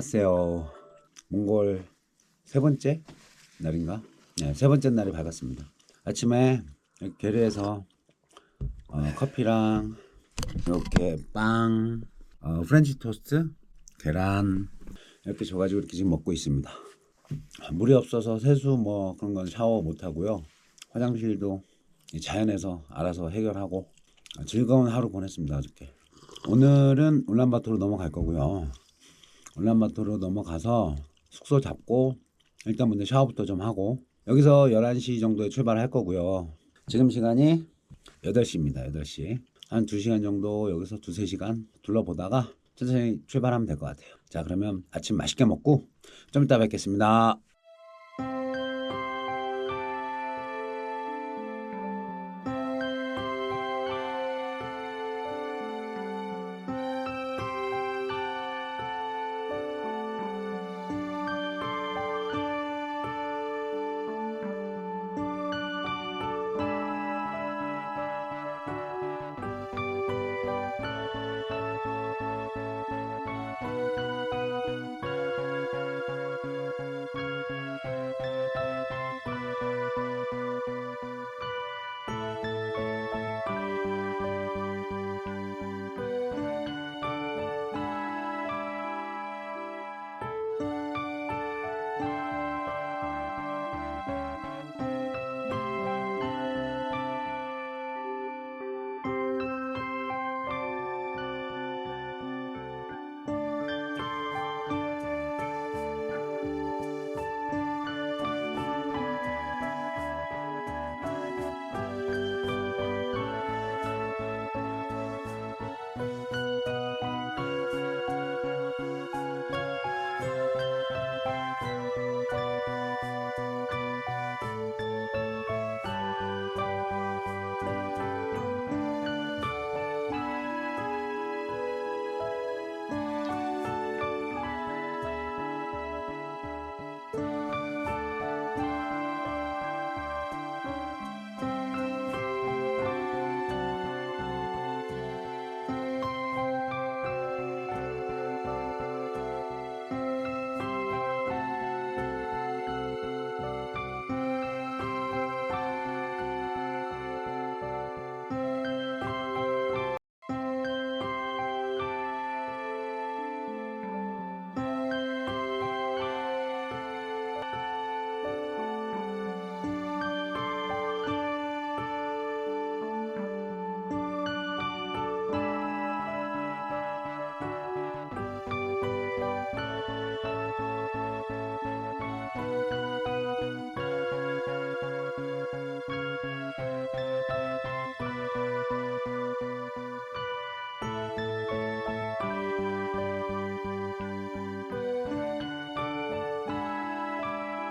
안녕하세요. 몽골 세 번째 날인가? 네, 세 번째 날이 밝았습니다. 아침에 게르에서 어, 커피랑 이렇게 빵, 어, 프렌치 토스트, 계란 이렇게 줘가지고 이렇게 지금 먹고 있습니다. 물이 없어서 세수 뭐 그런 건 샤워 못 하고요. 화장실도 이 자연에서 알아서 해결하고 즐거운 하루 보냈습니다 어저께. 오늘은 울란바토로 넘어갈 거고요. 울란바토로 넘어가서 숙소 잡고 일단 먼저 샤워부터 좀 하고 여기서 11시 정도에 출발할 거고요. 지금 시간이 8시입니다. 8시. 한 2시간 정도 여기서 2, 3시간 둘러보다가 천천히 출발하면 될 것 같아요. 자, 그러면 아침 맛있게 먹고 좀 이따 뵙겠습니다.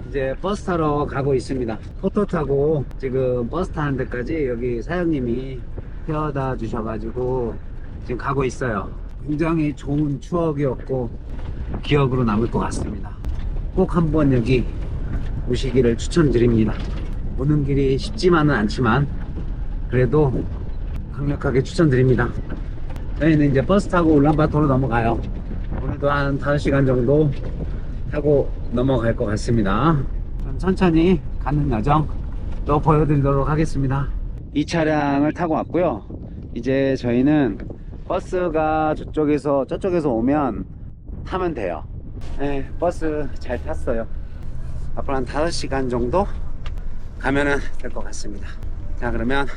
이제 버스 타러 가고 있습니다. 포토 타고 지금 버스 타는 데까지 여기 사장님이 태워다 주셔가지고 지금 가고 있어요. 굉장히 좋은 추억이었고 기억으로 남을 것 같습니다. 꼭 한번 여기 오시기를 추천드립니다. 오는 길이 쉽지만은 않지만 그래도 강력하게 추천드립니다. 저희는 이제 버스 타고 울란바토로 넘어가요. 오늘도 한 5시간 정도 타고 넘어갈 것 같습니다. 천천히 가는 여정 또 보여드리도록 하겠습니다. 이 차량을 타고 왔고요. 이제 저희는 버스가 저쪽에서 저쪽에서 오면 타면 돼요. 네, 버스 잘 탔어요. 앞으로 한 5시간 정도 가면은 될 것 같습니다. 자, 그러면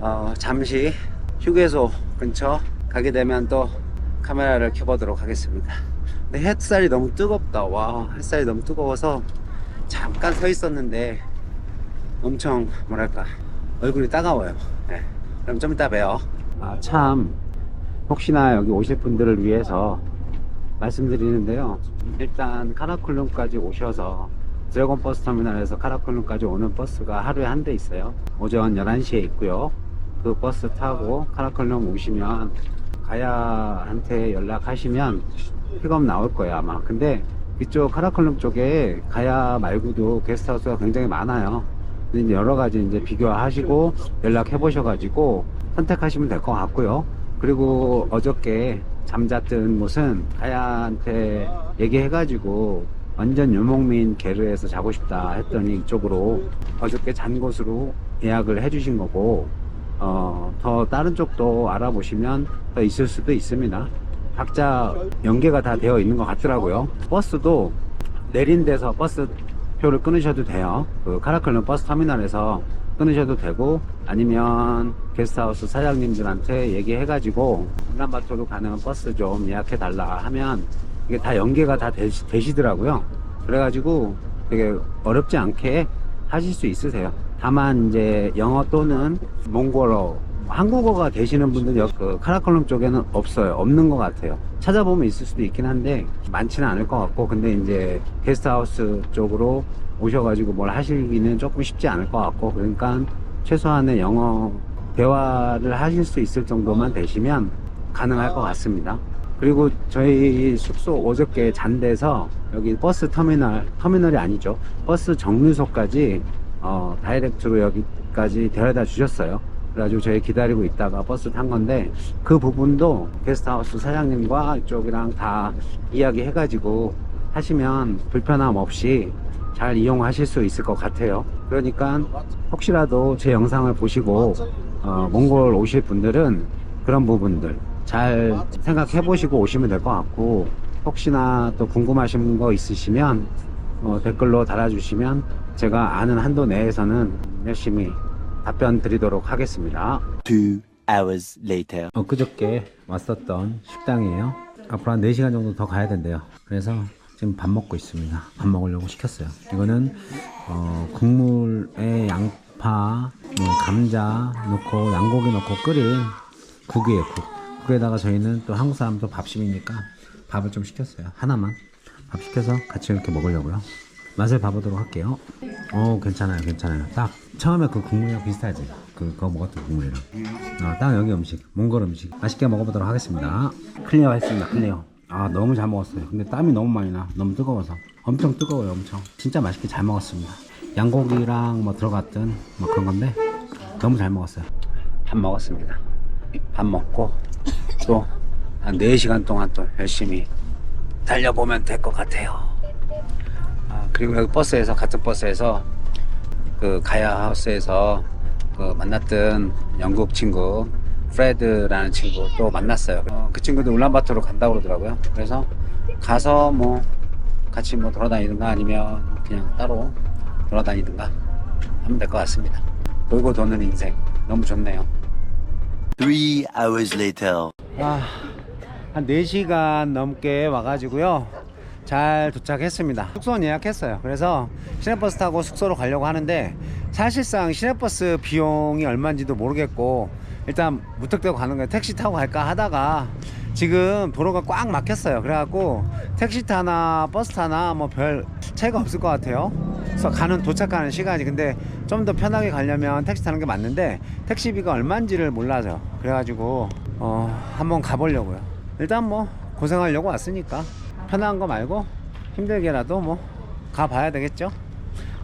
어, 잠시 휴게소 근처 가게 되면 또 카메라를 켜보도록 하겠습니다. 근데 햇살이 너무 뜨겁다. 와, 햇살이 너무 뜨거워서 잠깐 서 있었는데 엄청 뭐랄까 얼굴이 따가워요. 네. 그럼 좀 이따 봬요. 아, 참 혹시나 여기 오실 분들을 위해서 말씀드리는데요. 일단 카라쿨룸까지 오셔서 드래곤 버스 터미널에서 카라쿨룸까지 오는 버스가 하루에 한 대 있어요. 오전 11시에 있고요. 그 버스 타고 카라쿨룸 오시면 가야한테 연락하시면 픽업 나올 거예요 아마. 근데 이쪽 카라클룸 쪽에 가야 말고도 게스트하우스가 굉장히 많아요. 여러 가지 이제 비교하시고 연락해 보셔 가지고 선택하시면 될 것 같고요. 그리고 어저께 잠잤던 곳은 가야한테 얘기해가지고 완전 유목민 게르에서 자고 싶다 했더니 이쪽으로 어저께 잔 곳으로 예약을 해주신 거고 어, 더 다른 쪽도 알아보시면 더 있을 수도 있습니다. 각자 연계가 다 되어 있는 것 같더라고요. 버스도 내린 데서 버스 표를 끊으셔도 돼요. 그 카라클론 버스 터미널에서 끊으셔도 되고 아니면 게스트하우스 사장님들한테 얘기해 가지고 울란바토르 가는 버스 좀 예약해 달라 하면 이게 다 연계가 다 되시, 되시더라고요. 그래가지고 되게 어렵지 않게 하실 수 있으세요. 다만 이제 영어 또는 몽골어 한국어가 되시는 분들 여- 그 카라콜룸 쪽에는 없어요. 없는 것 같아요. 찾아보면 있을 수도 있긴 한데 많지는 않을 것 같고 근데 이제 게스트하우스 쪽으로 오셔가지고 뭘 하시기는 조금 쉽지 않을 것 같고 그러니까 최소한의 영어 대화를 하실 수 있을 정도만 되시면 가능할 것 같습니다. 그리고 저희 숙소 어저께 잔데서 여기 버스 터미널 터미널이 아니죠 버스 정류소까지 어, 다이렉트로 여기까지 데려다 주셨어요. 그래가지고 저희 기다리고 있다가 버스 탄 건데 그 부분도 게스트하우스 사장님과 이쪽이랑 다 이야기 해가지고 하시면 불편함 없이 잘 이용하실 수 있을 것 같아요. 그러니까 혹시라도 제 영상을 보시고 어, 몽골 오실 분들은 그런 부분들 잘 생각해 보시고 오시면 될 것 같고 혹시나 또 궁금하신 거 있으시면 어, 댓글로 달아주시면 제가 아는 한도 내에서는 열심히 답변 드리도록 하겠습니다. Two hours later. 엊그저께 왔었던 식당이에요. 앞으로 한 4시간 정도 더 가야 된대요. 그래서 지금 밥 먹고 있습니다. 밥 먹으려고 시켰어요. 이거는 어, 국물에 양파, 뭐 감자 넣고 양고기 넣고 끓인 국이에요. 국. 국에다가 저희는 또 한국 사람 도 밥심이니까 밥을 좀 시켰어요. 하나만 밥 시켜서 같이 이렇게 먹으려고요. 맛을 봐보도록 할게요. 어 괜찮아요, 괜찮아요. 딱 처음에 그 국물이랑 비슷하지. 그 그거 먹었던 국물이랑. 어, 딱 여기 음식, 몽골 음식 맛있게 먹어보도록 하겠습니다. 클리어 했습니다, 클리어. 아 너무 잘 먹었어요. 근데 땀이 너무 많이 나, 너무 뜨거워서. 엄청 뜨거워요, 엄청. 진짜 맛있게 잘 먹었습니다. 양고기랑 뭐 들어갔던 뭐 그런 건데 너무 잘 먹었어요. 밥 먹었습니다. 밥 먹고 또 한 4시간 동안 또 열심히 달려보면 될 것 같아요. 아, 그리고 여기 버스에서 같은 버스에서 그 가야 하우스에서 그 만났던 영국 친구 프레드라는 친구 또 만났어요. 어, 그 친구도 울란바토르 간다고 그러더라고요. 그래서 가서 뭐 같이 뭐 돌아다니든가 아니면 그냥 따로 돌아다니든가 하면 될 것 같습니다. 돌고 도는 인생 너무 좋네요. Three hours later. 아, 한 4시간 넘게 와가지고요. 잘 도착했습니다. 숙소는 예약했어요. 그래서 시내버스 타고 숙소로 가려고 하는데 사실상 시내버스 비용이 얼마인지도 모르겠고 일단 무턱대고 가는 거예요. 택시 타고 갈까 하다가 지금 도로가 꽉 막혔어요. 그래갖고 택시 타나 버스 타나 뭐 별 차이가 없을 것 같아요. 그래서 가는 도착하는 시간이 근데 좀 더 편하게 가려면 택시 타는 게 맞는데 택시비가 얼마인지를 몰라서 그래가지고 어 한번 가보려고요. 일단 뭐 고생하려고 왔으니까 편한 거 말고 힘들게라도 뭐 가봐야 되겠죠.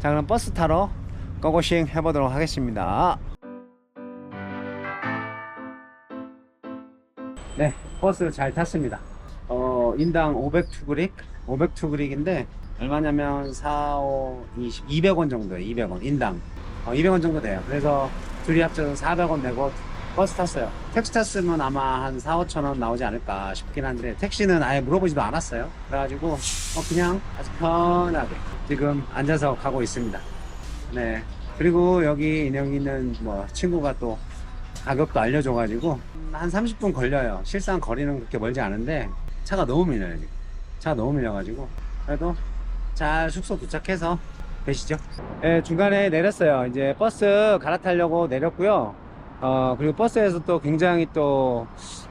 자 그럼 버스 타러 고고싱 해보도록 하겠습니다. 네, 버스 잘 탔습니다. 어, 인당 500투그릭? 500투그릭인데, 얼마냐면 4, 5, 20, 200원 정도예요. 200원. 인당. 어, 200원 정도 돼요. 그래서 둘이 합쳐서 400원 내고 버스 탔어요. 택시 탔으면 아마 한 4, 5천 원 나오지 않을까 싶긴 한데, 택시는 아예 물어보지도 않았어요. 그래가지고, 어, 그냥 아주 편하게 지금 앉아서 가고 있습니다. 네. 그리고 여기 인형이는 뭐 친구가 또 가격도 알려줘가지고 한 30분 걸려요. 실상 거리는 그렇게 멀지 않은데 차가 너무 밀려요. 지금. 차가 너무 밀려가지고 그래도 잘 숙소 도착해서 되시죠. 네, 중간에 내렸어요. 이제 버스 갈아타려고 내렸고요. 어 그리고 버스에서 또 굉장히 또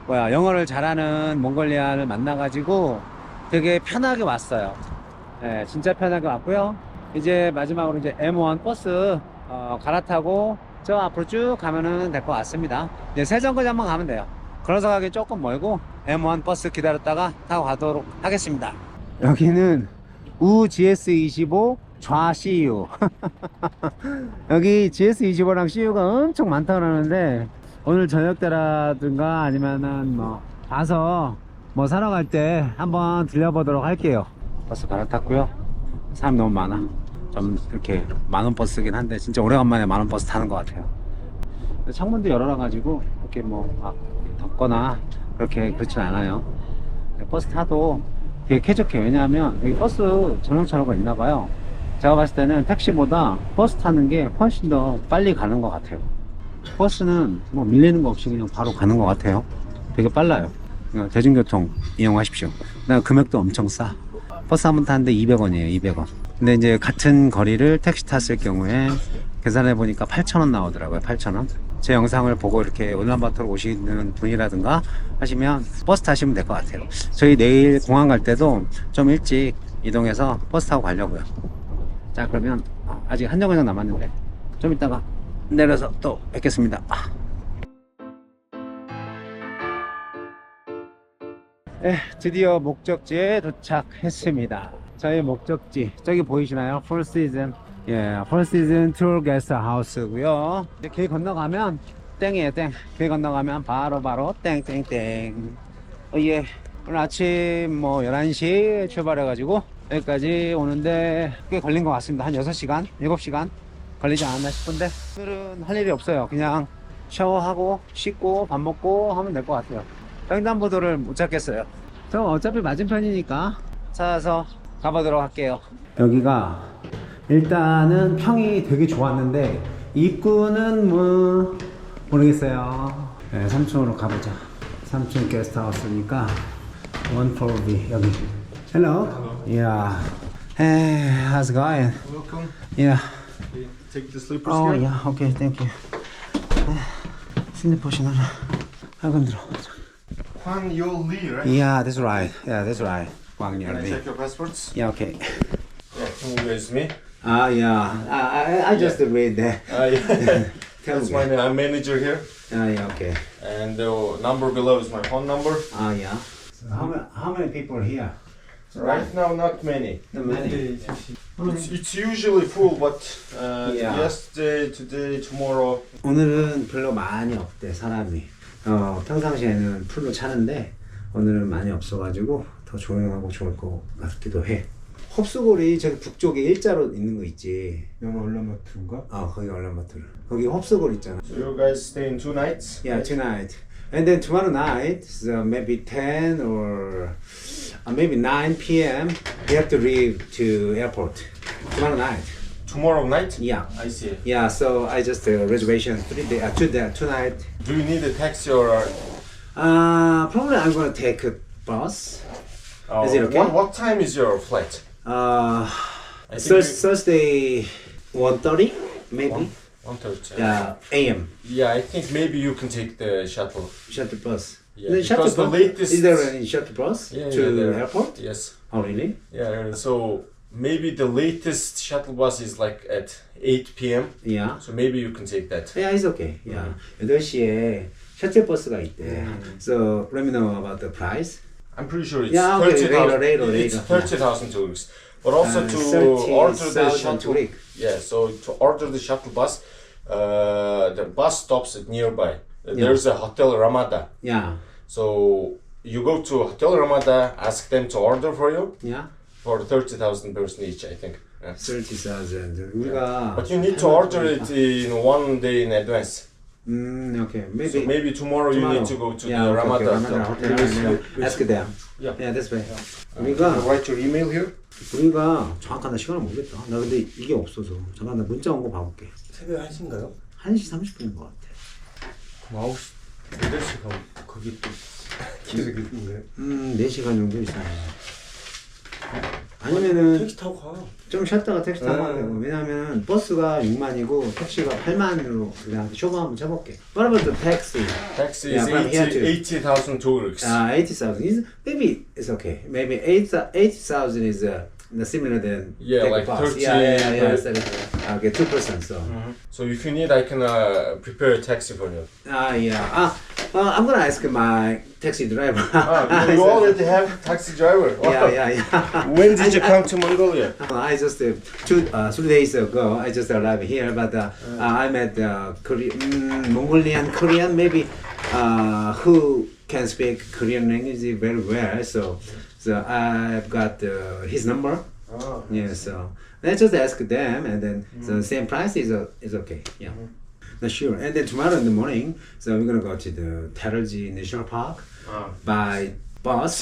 뭐야 영어를 잘하는 몽골리안을 만나가지고 되게 편하게 왔어요. 네, 진짜 편하게 왔고요. 이제 마지막으로 이제 M1 버스 어, 갈아타고 저 앞으로 쭉 가면은 될 것 같습니다. 이제 세정거장 한번 가면 돼요. 걸어서 가기 조금 멀고 M1 버스 기다렸다가 타고 가도록 하겠습니다. 여기는 우 GS25 좌 CU. 여기 GS25랑 CU가 엄청 많다 그러는데 오늘 저녁 때라든가 아니면은 뭐 봐서 뭐 사러 갈 때 한번 들려보도록 할게요. 버스 갈아탔고요. 사람 너무 많아. 좀 이렇게 만원 버스긴 한데 진짜 오래간만에 만원 버스 타는 것 같아요. 창문도 열어놔 가지고 이렇게 뭐 막 덥거나 그렇게 그렇진 않아요. 버스 타도 되게 쾌적해. 왜냐하면 여기 버스 전용 차로가 있나 봐요. 제가 봤을 때는 택시보다 버스 타는 게 훨씬 더 빨리 가는 것 같아요. 버스는 뭐 밀리는 거 없이 그냥 바로 가는 것 같아요. 되게 빨라요. 그러니까 대중교통 이용하십시오. 그다음 금액도 엄청 싸. 버스 한 번 타는데 200원이에요. 200원. 근데 이제 같은 거리를 택시 탔을 경우에 계산해 보니까 8,000원 나오더라고요. 8,000원. 제 영상을 보고 이렇게 울란바토로 오시는 분이라든가 하시면 버스 타시면 될 것 같아요. 저희 내일 공항 갈 때도 좀 일찍 이동해서 버스 타고 가려고요. 자 그러면 아직 한 정거장 남았는데 좀 이따가 내려서 또 뵙겠습니다. 아. 네, 드디어 목적지에 도착했습니다. 저희 목적지 저기 보이시나요? Season. 예, Season Tour Guest House고요. 이제 길 건너가면 땡이에요, 땡. 길 건너가면 바로 바로 땡땡땡. 어, 예. 오늘 아침 뭐 11시 출발해가지고 여기까지 오는데 꽤 걸린 것 같습니다. 한 6시간, 7시간 걸리지 않았나 싶은데 오늘은 할 일이 없어요. 그냥 샤워하고 씻고 밥 먹고 하면 될 것 같아요. 횡단보도를 못 찾겠어요. 저 어차피 맞은편이니까 찾아서 가보도록 할게요. 여기가 일단은 평이 되게 좋았는데 입구는 뭐 모르겠어요. 네, 3층으로 가보자. 3층 게스트하우스니까 원 플로어 B 여기. Hello. Yeah. Hey, how's it going? Welcome. Yeah. Take the slippers. Oh here. yeah. Okay, thank you. Şimdi poşetler. How can draw. Huang Yol Lee, right? Yeah, that's right. Yeah, that's right. Huang Yol Lee. Can I check your passports? Yeah. Okay. Yeah, who is me? Ah, yeah. I I, I just yeah. read that. Uh, yeah. Tell that's me. my name. I'm manager here. Ah, yeah. Okay. And the number below is my phone number. Ah, yeah. So how many how many people are here? Right now, not many. Not many. It's, it's usually full, but uh, Yeah. yesterday, today, tomorrow. 오늘은 별로 많이 없대 사람이. 어 평상시에는 풀로 차는데 오늘은 많이 없어가지고 더 조용하고 좋을 것 같기도 해. 홉스골이 저기 북쪽에 일자로 있는 거 있지. 영어 얼라마트인가? 아 거기 얼란바토르. 거기 홉스골 있잖아. So you guys stay in two nights. Yeah, tonight. And then tomorrow night, so maybe 10 or uh, maybe 9 p.m. We have to leave to airport. Tomorrow night. Tomorrow night. Yeah. I see. Yeah, so I just uh, reservation three day, uh, two day, tonight. Do you need a taxi or? Uh, Uh, probably I'm gonna take a bus. Is it okay? What, what time is your flight? Uh, I think Thurs Thursday, 1.30 maybe. One- One thirty. Yeah, a.m. Yeah, I think maybe you can take the shuttle. Shuttle bus. Yeah, the shuttle because the bus. latest- Is there any shuttle bus Yeah, to yeah, there. airport? Yes. Oh really? Yeah, so maybe the latest shuttle bus is like at 8 p.m. Yeah. So maybe you can take that. Yeah, it's okay. Yeah. 8시에 셔틀 버스가 있대. So let me know about the price. I'm pretty sure it's Yeah, okay, 30,000 later, later, it's later. 30,000 tourists. But also Uh, to order the 30,000 shuttle. touric. Yeah, so to order the shuttle bus, uh, the bus stops at nearby. Uh, There's a Hotel Ramada. Yeah. So you go to Hotel Ramada, ask them to order for you Yeah. for 30,000 person each, I think. Yeah. 30,000. 우리가 But you need to order it in one day in advance. 음, okay. Maybe So maybe tomorrow, you need to go to yeah, the okay, Ramada. okay, Ramada hotel. Because Yeah, you- Ask them. Yeah. Yeah, that's right. Uh, 우리가 write your email here. 우리가 정확한 나 시간을 모르겠다. 나 근데 이게 없어서 잠깐 나 문자 온 거 봐볼게. 새벽 1시인가요? 1시 30분인 것 같아. 그럼 9시, 8시 가면 거기 또 계속 있는 거예요? 음, 4시간 정도 있어요. 아니면은 택시 타고 가. 좀 쉬었다가 택시 타고 네. 가야 되고 왜냐면 버스가 6만이고 택시가 8만으로 그냥 쇼부 한번 쳐볼게. What about the taxi? Taxi Yeah, is from here 80 to- 80,000 tourists. Uh, 80,000 is maybe it's okay. Maybe 8 80,000 is uh, similar than Yeah, take a like bus. 30, Yeah, yeah, yeah. yeah. okay, two percent. So. So if you need, I can uh, prepare a taxi for you. Ah, yeah. Ah, well, I'm gonna ask my taxi driver. Ah, you already have taxi driver. yeah, yeah, yeah. When did you come to Mongolia? I just uh, two uh, three days ago I just arrived here, but uh, uh, I met uh, Korean, mm, Mongolian Korean maybe uh, who can speak Korean language very well. So, so I've got uh, his number. Oh. Yeah, so let's just ask them, and then the same price is uh, is okay. Yeah, no, sure. And then tomorrow in the morning, so we're gonna go to the Teralji National Park Ah. by bus.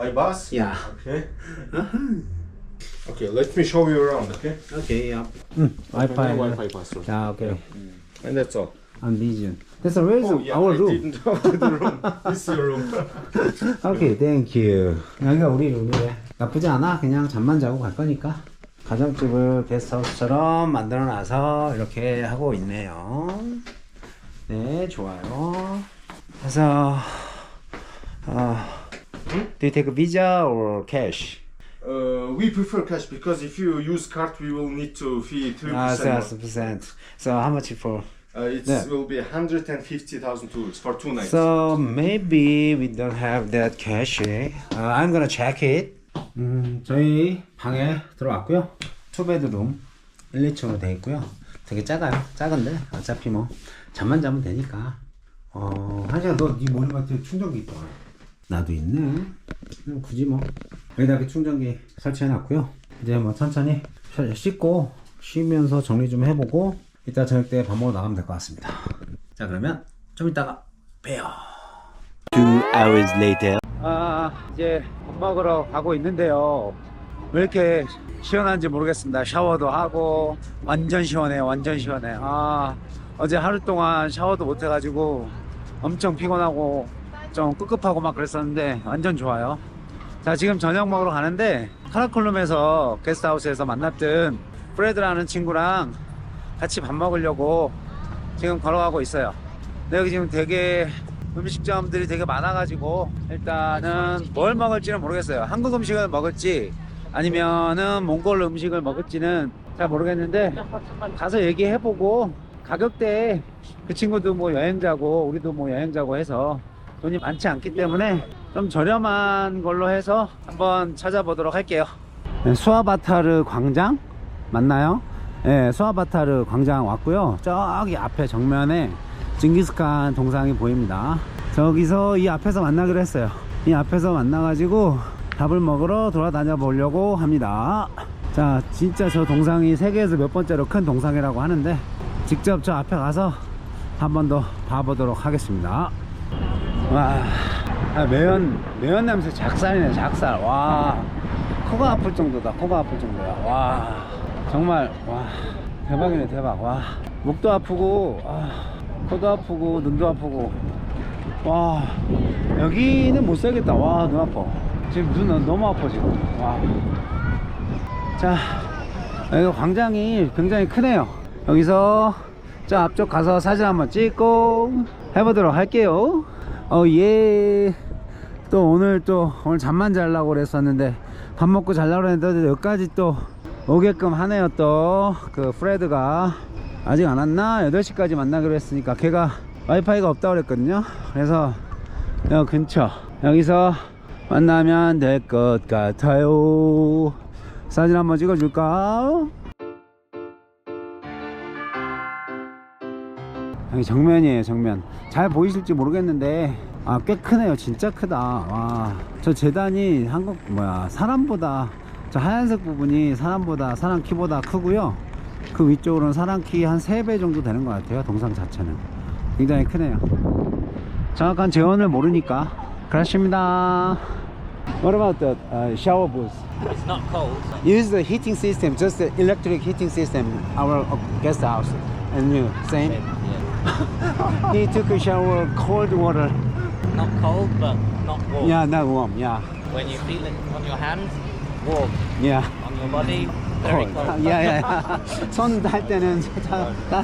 By bus? yeah. Okay. Uh-huh. Okay, let me show you around, okay? Okay. Yeah. Mm, Wi-Fi. Wi-Fi password. Yeah. Okay. And that's all. On vision. That's a where's Oh, yeah, our I room? didn't know the room. Is your room. 오케이, 땡큐. 여기가 우리 룸이래. 나쁘지 않아. 그냥 잠만 자고 갈 거니까. 가정집을 게스트하우스처럼 만들어 놔서 이렇게 하고 있네요. 네, 좋아요. 그래서, 어, do you take a visa or cash? Uh, we prefer cash because if you use card, we will need to fee 3% Ah, so, more. so, percent. So how much for? Uh, it Yeah. will be 150,000 tourists for two nights. So maybe we don't have that cash. Uh, I'm gonna check it. 음, 저희 방에 들어왔고요. 투베드룸 1, 2층으로 돼 있고요. 되게 작아요. 작은데 어차피 뭐 잠만 자면 되니까. 어, 한시간 너네 모니터에 충전기 있다. 나도 있네. 굳이 뭐 여기다 이렇게 충전기 설치해 놨고요. 이제 뭐 천천히 쉬- 씻고 쉬면서 정리 좀 해보고 이따 저녁 때 밥 먹으러 나가면 될 것 같습니다. 자 그러면 좀 이따가 봬요. Two hours later. 아 이제 밥 먹으러 가고 있는데요 왜 이렇게 시원한지 모르겠습니다 샤워도 하고 완전 시원해요 완전 시원해 아 어제 하루 동안 샤워도 못 해가지고 엄청 피곤하고 좀 꿉꿉하고 막 그랬었는데 완전 좋아요 자 지금 저녁 먹으러 가는데 카라콜룸에서 게스트하우스에서 만났던 프레드라는 친구랑 같이 밥 먹으려고 지금 걸어가고 있어요 근데 여기 지금 되게 음식점들이 되게 많아가지고 일단은 뭘 먹을지는 모르겠어요. 한국 음식을 먹을지 아니면은 몽골 음식을 먹을지는 잘 모르겠는데 가서 얘기해보고 가격대에 그 친구도 뭐 여행자고 우리도 뭐 여행자고 해서 돈이 많지 않기 때문에 좀 저렴한 걸로 해서 한번 찾아보도록 할게요. 네, 수아바타르 광장 맞나요? 네, 수아바타르 광장 왔고요. 저기 앞에 정면에 징기스칸 동상이 보입니다. 저기서 이 앞에서 만나기로 했어요. 이 앞에서 만나 가지고 밥을 먹으러 돌아다녀 보려고 합니다. 자, 진짜 저 동상이 세계에서 몇 번째로 큰 동상이라고 하는데 직접 저 앞에 가서 한 번 더 봐보도록 하겠습니다. 와, 아, 매연, 매연 냄새 작살이네, 작살. 와, 코가 아플 정도다, 코가 아플 정도야. 와, 정말, 와, 대박이네, 대박. 와, 목도 아프고, 아, 코도 아프고, 눈도 아프고. 와, 여기는 못 살겠다. 와, 눈 아파. 지금 눈 너무 아파, 지금. 와. 자, 여기 광장이 굉장히 크네요. 여기서 저 앞쪽 가서 사진 한번 찍고 해보도록 할게요. 어, 예. 또 오늘 또 오늘 잠만 자려고 그랬었는데 밥 먹고 자려고 그랬는데 여기까지 또 오게끔 하네요 또. 그 프레드가 아직 안 왔나? 8시까지 만나기로 했으니까 걔가 와이파이가 없다고 그랬거든요. 그래서 여기 근처 여기서 만나면 될 것 같아요. 사진 한번 찍어줄까? 여기 정면이에요 정면. 잘 보이실지 모르겠는데 아 꽤 크네요. 진짜 크다. 와 저 재단이 한국 뭐야 사람보다 저 하얀색 부분이 사람보다 사람 키보다 크고요 그 위쪽으로는 사람 키 한 3배 정도 되는 것 같아요 동상 자체는 굉장히 크네요 정확한 재원을 모르니까 그렇습니다 What about the uh, shower booth? It's not cold. Use the heating system, just the electric heating system, our uh, guest house. And you, same? Yeah. He took a shower, cold water. Not cold, but not warm. Yeah, not warm. Yeah, When you feel it on your hands, warm. yeah. On your body, very cold. Yeah, yeah. 손할 때는 차, 따,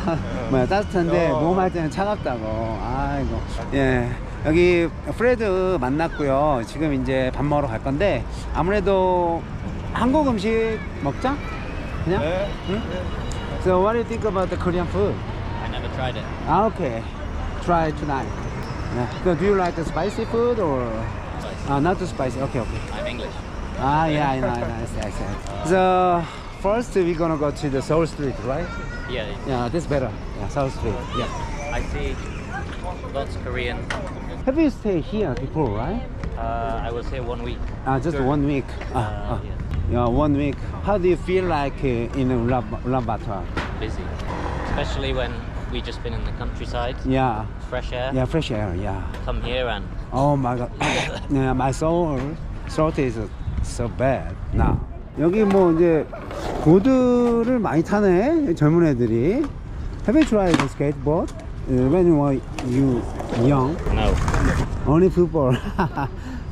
뭐야 따뜻한데 몸 할 때는 차갑다고. 아이고. 예. 여기 프레드 만났고요. 지금 이제 밥 먹으러 갈 건데 아무래도 한국 음식 먹자. 그냥. 응? So what do you think about the Korean food? I never tried it. Ah, okay. Try tonight. Yeah. So do you like the spicy food or? Spicy. Ah, not too spicy. Okay, okay. I'm English. Ah, yeah, I know, I know. I see, I see. So first we're gonna go to the Seoul Street, right? Yeah, Yeah, this better. Yeah, Seoul Street. Yeah. I see Orthodox, Korean. Have you stayed here before, right? Uh, I was here one week. Uh, just one week. Uh, uh, yeah, one week. How do you feel like uh, in Ulaanbaatar? Busy. Especially when we just been in the countryside. Yeah, Fresh air. yeah, fresh air. Yeah. Come here and Oh my god. yeah, my soul throat is so bad now. 여기 뭐 이제 보드를 많이 타네 젊은 애들이. Have you tried the skateboard uh, when you were you young? no. Only football.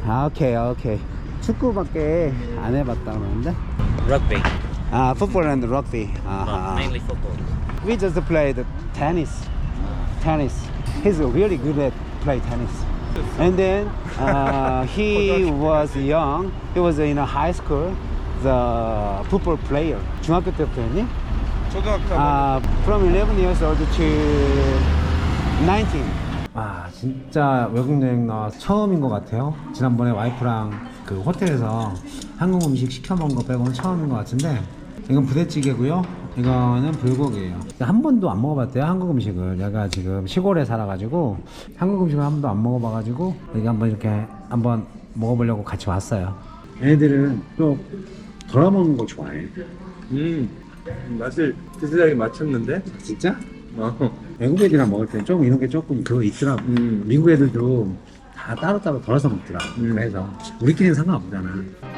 아, 오케이 오케이. 축구밖에 안 해봤다 그러는데. Rugby. 아, football and rugby. But 아하. mainly football. We just played tennis. Tennis. He's really good at play tennis. And then uh, he was young. He was in a high school. The football player. 중학교 때부터 했니? 초등학교 아, from 11 years old to 19. 아, 진짜 외국 여행 나와 처음인 것 같아요. 지난번에 와이프랑 그 호텔에서 한국 음식 시켜 먹은 거 빼고는 처음인 것 같은데 이건 부대찌개고요. 이거는 불고기예요. 한 번도 안 먹어봤대요 한국 음식을. 내가 지금 시골에 살아가지고 한국 음식을 한 번도 안 먹어봐가지고 여기 한번 이렇게 한번 먹어보려고 같이 왔어요. 애들은 또 덜어 먹는 거 좋아해. 음 맛을 비슷하게 맞췄는데 진짜? 어. 외국 애들이랑 먹을 때좀 이런 게 조금 그거 있더라고. 음. 미국 애들도 다 따로따로 덜어서 먹더라 고. 음. 그래서 우리끼리는 상관없잖아.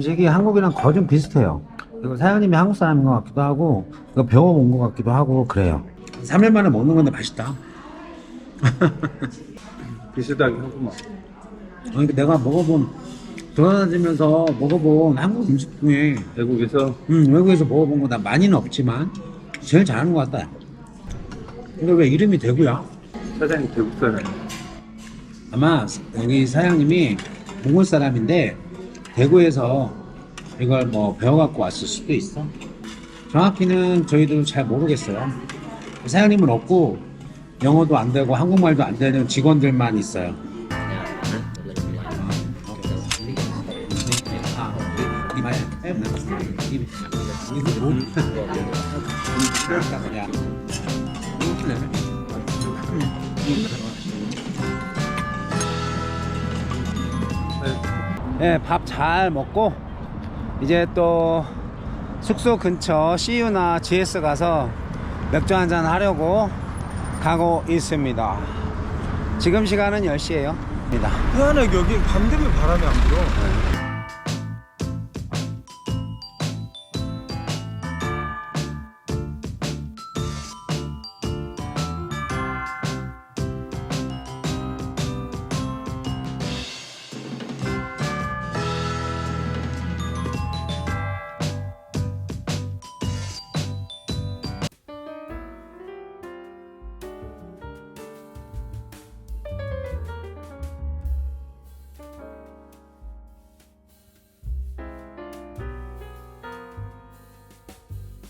음식이 한국이랑 거의 좀 비슷해요. 그리고 사장님이 한국 사람인 것 같기도 하고, 이거 배워본 것 같기도 하고, 그래요. 3일 만에 먹는 건데 맛있다. 비슷하게 하구만 아니, 내가 먹어본, 돌아다니면서 먹어본 한국 음식 중에, 외국에서 음, 외국에서 먹어본 거나 많이는 없지만, 제일 잘하는 것 같다. 근데 왜 이름이 대구야? 사장님 대국 사람 아마 여기 사장님이 몽골 사람인데 대구에서 이걸 뭐 배워갖고 왔을 수도 있어. 정확히는 저희도 잘 모르겠어요. 사장님은 없고 영어도 안 되고 한국말도 안 되는 직원들만 있어요. 네, 밥잘 먹고 이제 또 숙소 근처 CU나 GS 가서 맥주 한잔 하려고 가고 있습니다. 지금 시간은 10시예요. 입니다. 희한하게 여기 밤 되면 바람이 안 불어